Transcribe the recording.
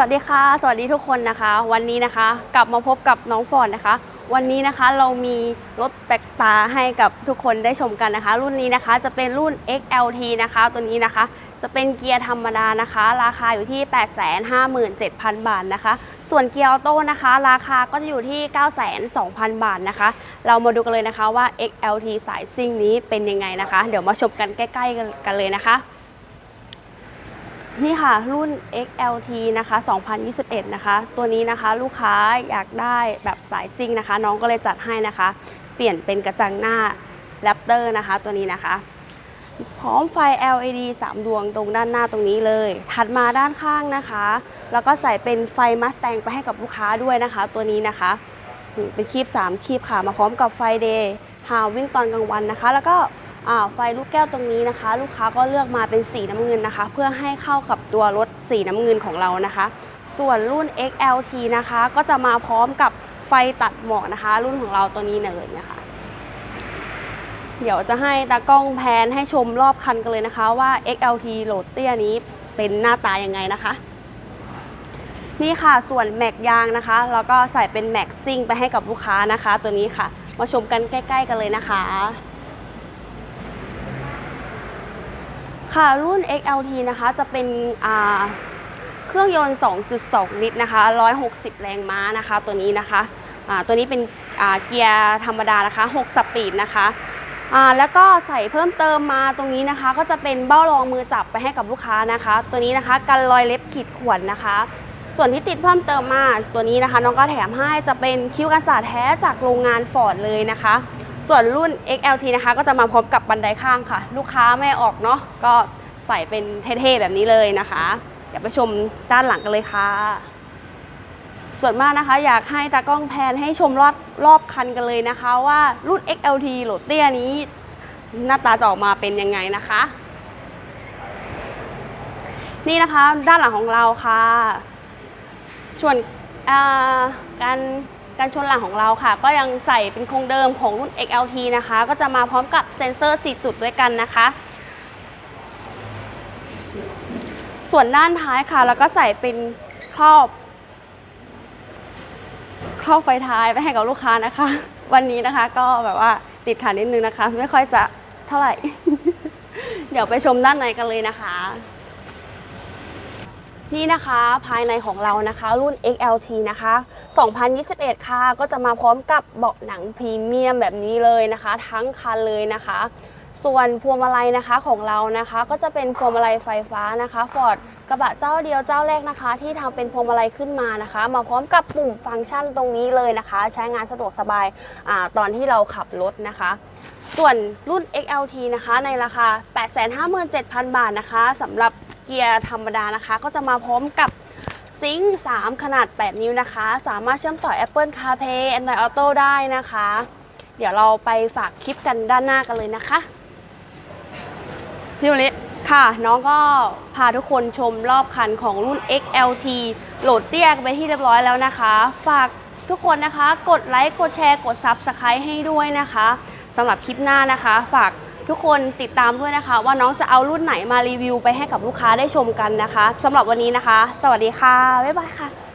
สวัสดีค่ะ สวัสดีทุกคนนะคะ วันนี้นะคะกลับมาพบกับน้องฟอนนะคะ วันนี้นะคะเรามีรถแปลกตาให้กับทุกคนได้ชมกันนะคะ รุ่นนี้นะคะจะเป็นรุ่น XLT นะคะ ตัวนี้นะคะ จะเป็นเกียร์ธรรมดานะคะ ราคาอยู่ที่ 857,000 บาทนะคะ ส่วนเกียร์ออโต้นะคะ ราคาก็จะอยู่ที่ 902,000 บาทนะคะ เรามาดูกันเลยนะคะว่า XLT สายซิ่งนี้เป็นยังไงนะคะ เดี๋ยวมาชมกันใกล้ ๆ กันเลยนะคะ นี่ค่ะรุ่น XLT นะคะ 2021 นะคะ ตัวนี้นะคะลูกค้าอยากได้แบบสายซิ่งนะคะ น้องก็เลยจัดให้นะคะ เปลี่ยนเป็นกระจังหน้า Raptor นะคะ ตัวนี้นะคะ พร้อมไฟ LED 3 ดวงตรงด้านหน้าตรงนี้เลย ถัดมาด้านข้างนะคะ แล้วก็ใส่เป็นไฟมัสแตงไปให้กับลูกค้าด้วยนะคะ ตัวนี้นะคะ เป็นคีบ3คีบค่ะ มาพร้อมกับไฟเดย์หาวิ่งตอนกลางวันนะคะ แล้วก็ ไฟลูกแก้วตรงนี้นะคะ ลูกค้าก็เลือกมาเป็นสีน้ำเงินนะคะ เพื่อให้เข้ากับตัวรถสีน้ำเงินของเรานะคะ ส่วนรุ่น XLT นะคะ ก็จะมาพร้อมกับไฟตัดหมอกนะคะ รุ่นของเราตัวนี้เลยนะคะ เดี๋ยวจะให้ตากล้องแพนให้ชมรอบคันกันเลยนะคะว่า XLT โหลดเตี้ยนี้เป็นหน้าตายังไงนะคะนี่ค่ะส่วนแม็กยางนะคะ แล้วก็ใส่เป็นแม็กซิ่งไปให้กับลูกค้านะคะ ตัวนี้ค่ะ มาชมกันใกล้ ๆ กันเลยนะคะ ค่ะรุ่น XLT นะคะจะเป็นเครื่องยนต์ 2.2 ลิตรนะคะ 160 แรงม้านะคะ ตัวนี้นะคะตัวนี้เป็นเกียร์ธรรมดานะคะ 6 สปีดนะคะแล้วก็ใส่เพิ่มเติมมาตรงนี้นะคะ ก็จะเป็นเบ้ารองมือจับไปให้กับลูกค้านะคะ ตัวนี้นะคะกันรอยเล็บขีดข่วนนะคะ ส่วนที่ติดเพิ่มเติมมาตัวนี้นะคะ น้องก็แถมให้จะเป็นคิ้วกันศาสตร์แท้จากโรงงานฟอร์ดเลยนะคะ ส่วนรุ่น XLT นะคะก็จะมาพร้อมกับบันไดข้างค่ะ ลูกค้าไม่ออกเนาะก็ใส่เป็นเท่ๆแบบนี้เลยนะคะ เดี๋ยวไปชมด้านหลังกันเลยค่ะ ส่วนมากนะคะ อยากให้ตากล้องแพนให้ชมรอบรอบคันกันเลยนะคะว่ารุ่น XLT โหลดเตี้ยนี้ หน้าตาจะออกมาเป็นยังไงนะคะ นี่นะคะด้านหลังของเราค่ะส่วนการ การชนหลังของเราค่ะ ก็ยังใส่เป็นโครงเดิมของรุ่น XLT นะคะ ก็จะมาพร้อมกับเซ็นเซอร์ 4 จุดด้วยกันนะคะ ส่วนด้านท้ายค่ะ แล้วก็ใส่เป็นครอบครอบไฟท้ายไปให้กับลูกค้านะคะ วันนี้นะคะก็แบบว่าติดขัดนิดนึงนะคะ ไม่ค่อยจะเท่าไหร่ เดี๋ยวไปชมด้านในกันเลยนะคะ นี่นะคะภายในของเรานะคะรุ่น XLT นะคะ 2021 ค่ะ ก็จะมาพร้อมกับเบาะหนังพรีเมียมแบบนี้เลยนะคะ ทั้งคันเลยนะคะ ส่วนพวงมาลัยนะคะของเรานะคะ ก็จะเป็นพวงมาลัยไฟฟ้านะคะฟอร์ดกระบะเจ้าเดียวเจ้าแรกนะคะ ที่ทำเป็นพวงมาลัยขึ้นมานะคะ มาพร้อมกับปุ่มฟังก์ชันตรงนี้เลยนะคะ ใช้งานสะดวกสบายอตอนที่เราขับรถนะคะส่วนรุ่น XLT นะคะ ในราคา 857,000 บาทนะคะสำหรับ เกียร์ธรรมดานะคะ ก็จะมาพร้อมกับซิงค์3ขนาด 8 นิ้วนะคะ สามารถเชื่อมต่อ Apple CarPlay Android Auto ได้นะคะ เดี๋ยวเราไปฝากคลิปกันด้านหน้ากันเลยนะคะ พี่วลิค่ะ น้องก็พาทุกคนชมรอบคันของรุ่น XLT โหลดเตี้ยกไปที่เรียบร้อยแล้วนะคะ ฝากทุกคนนะคะ กดไลค์ กดแชร์ กด Subscribe ให้ด้วยนะคะสำหรับคลิปหน้านะคะ ฝาก ทุกคนติดตามด้วยนะคะ ว่าน้องจะเอารุ่นไหนมารีวิวไปให้กับลูกค้าได้ชมกันนะคะสำหรับวันนี้นะคะ สวัสดีค่ะบ๊ายบายค่ะ